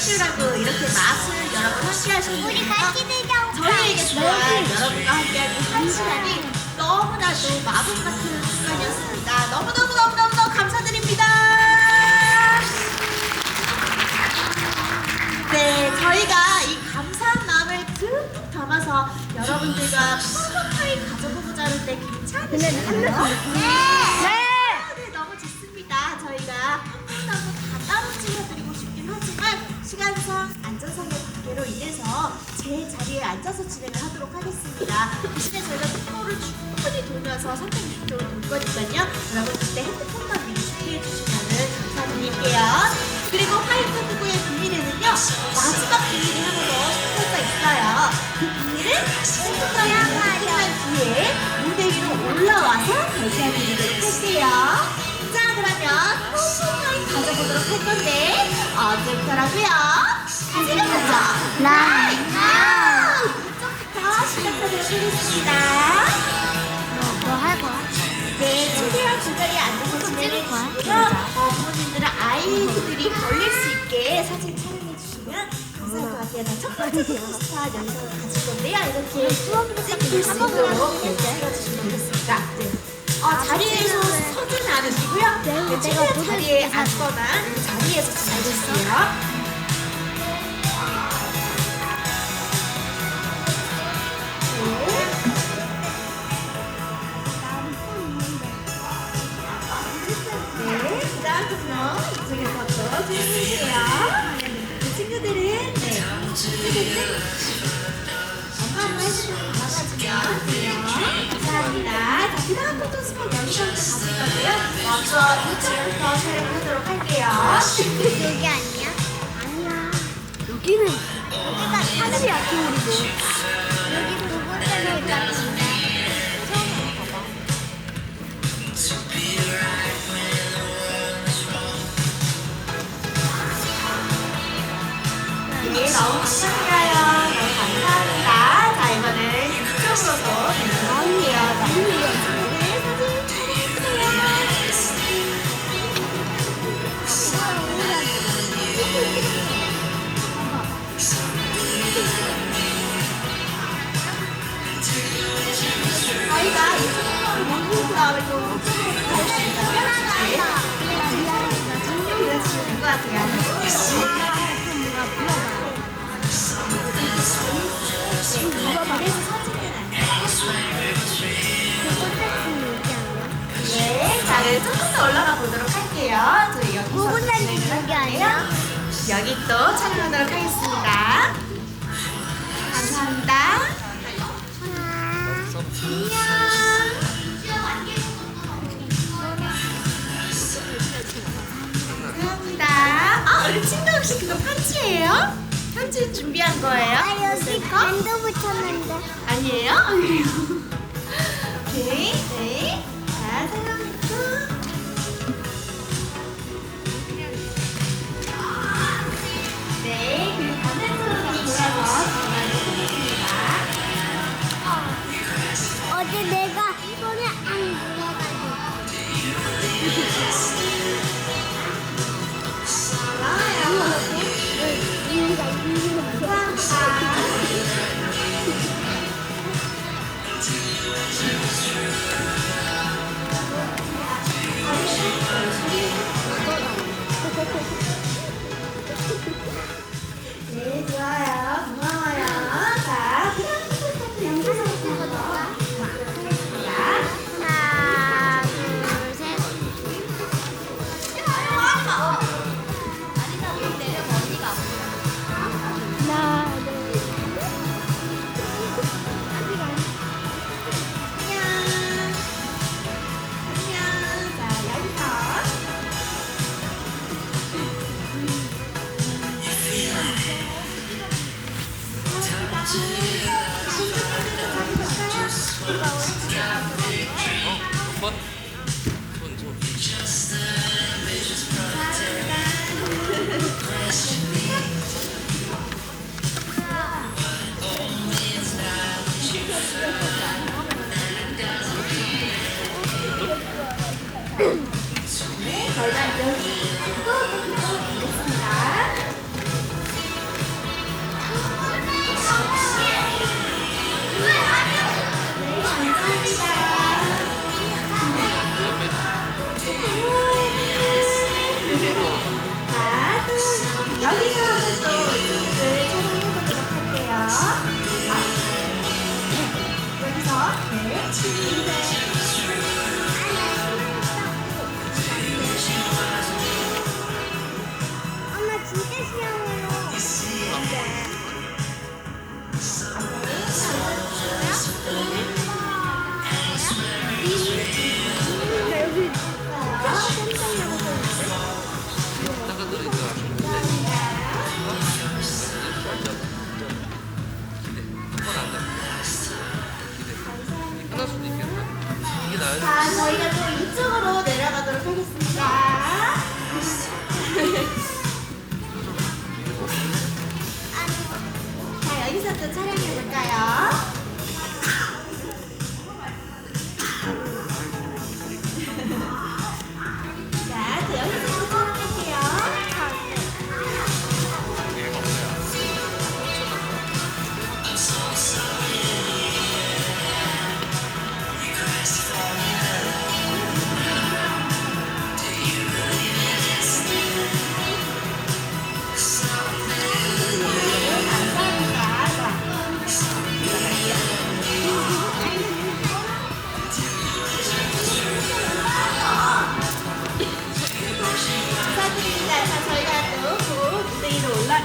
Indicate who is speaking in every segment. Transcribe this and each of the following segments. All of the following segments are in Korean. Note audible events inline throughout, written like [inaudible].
Speaker 1: 매직큐라고 이렇게 맛을 여러분 함께 하시는
Speaker 2: 우리
Speaker 1: 분이에요.
Speaker 2: 같이 들자.
Speaker 1: 저희에게 좋아할 여러분과 함께하는 한 시간이 너무나도 마법 같은 시간이었습니다. 너무너무너무너무 감사드립니다. 네, 저희가 이 감사한 마음을 듬뿍 담아서 여러분들과 포토타임 가져보고자 하는데 괜찮으신가요?
Speaker 2: 네.
Speaker 1: 아, 네, 너무 좋습니다. 저희가 한분한분 시간상 안전상의 관계로 인해서 제 자리에 앉아서 진행을 하도록 하겠습니다. 대신에 저희가 통로를 충분히 돌면서 360도로 돌 거니까요. 여러분 그때 핸드폰만 미리 준비해 주시면 감사드릴게요. 그리고 화이트 부부의 비밀에는요. 마지막 비밀이 하나 더 숨겨져 있어요. 그 비밀은 핸드폰을 끝난 뒤에 무대 위로 올라와서 발표해드리도록 할게요. 자 그러면 포토타임 가져보도록 할 건데 언제부터라고요? 지금부터
Speaker 2: 라이브.
Speaker 1: 라이브! 이쪽부터 시작하도록 하겠습니다.
Speaker 2: 뭐할 거야?
Speaker 1: 네, 최대한 제자리에 앉아서 진행해 주시고요. 어, 부모님들은 아이들이 걸릴 수 있게 사진 촬영해 주시면 감사할 것 같아요. 자, 첫 번째 포스터 영상을 가질 건데요. 이렇게 찍힐 수 있도록 이렇게 찍어주시면 되겠습니다. 네. 어, 자리에서 서지는 않으시고요.
Speaker 2: 네,
Speaker 1: 네, 최대한
Speaker 2: 모델
Speaker 1: 자리에 앉거나 그 자리에서 찍어주세요. 먼저 이쪽부터 촬영을 하도록 할게요.
Speaker 2: 여기 아니야? 아니야. 여기는 여기가 산이야 겨울이고. 여기
Speaker 3: is wrong.
Speaker 1: 네, 너무 감사드려요. 너무 감사합니다. 자, 이번엔 이쪽으로 네, 자, 네, 조금 더 올라가 보도록 할게요. 저희 여기서
Speaker 2: 여기
Speaker 1: 할
Speaker 2: 아니야?
Speaker 1: 여기 또 촬영하도록 하겠습니다. 감사합니다. 감사 우리 친구 혹시 그거 편지예요? 편지 준비한 거예요?
Speaker 2: 아 여기? 밴드 붙였는데.
Speaker 1: 아니에요? [laughs] 오케이, 네. 자, Yes.
Speaker 4: 한
Speaker 1: 여기서 네.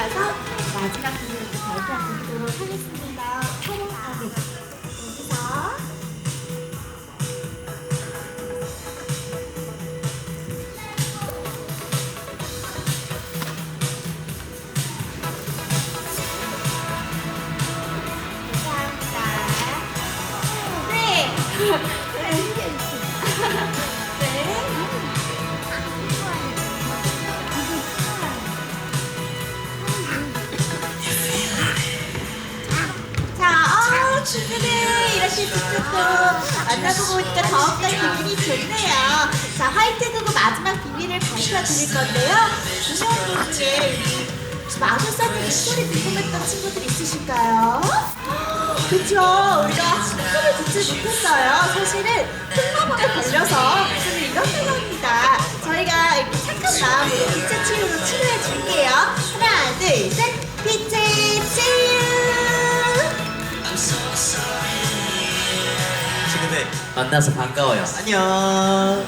Speaker 1: 가서 마지막 공연을 발표하도록 하겠습니다. 촬영하게 여기서 감사합니다. 네. 네. 직접 또 만나보고 오니까 더욱더 기분이 좋네요. 자, 화이트 두고 마지막 비밀을 밝혀 드릴 건데요. 중요한 중에 마술사님 목소리 궁금했던 친구들 있으실까요? 그쵸, 우리가 숨을 듣지 못했어요. 사실은 콩나물에 걸려서 목소리
Speaker 5: 만나서 반가워요. 안녕.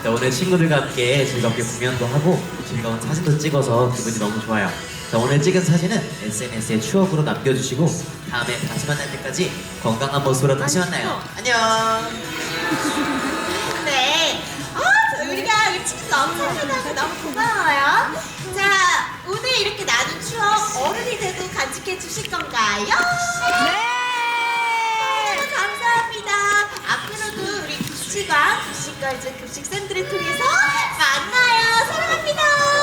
Speaker 5: 자, 오늘 친구들과 함께 즐겁게 공연도 하고 즐거운 사진도 찍어서 기분이 너무 좋아요. 자, 오늘 찍은 사진은 SNS에 추억으로 남겨주시고 다음에 다시 만날 때까지 건강한 모습으로 다시 만나요. 안녕. [laughs]
Speaker 1: 네. 어, 우리가 우리 친구 너무 착하다고 너무 고마워요. 자, 오늘 이렇게 나눈 추억 어른이 돼도 간직해 주실 건가요? 네. 2시간 2시까지 급식 쌤들을 통해서 만나요. 사랑합니다.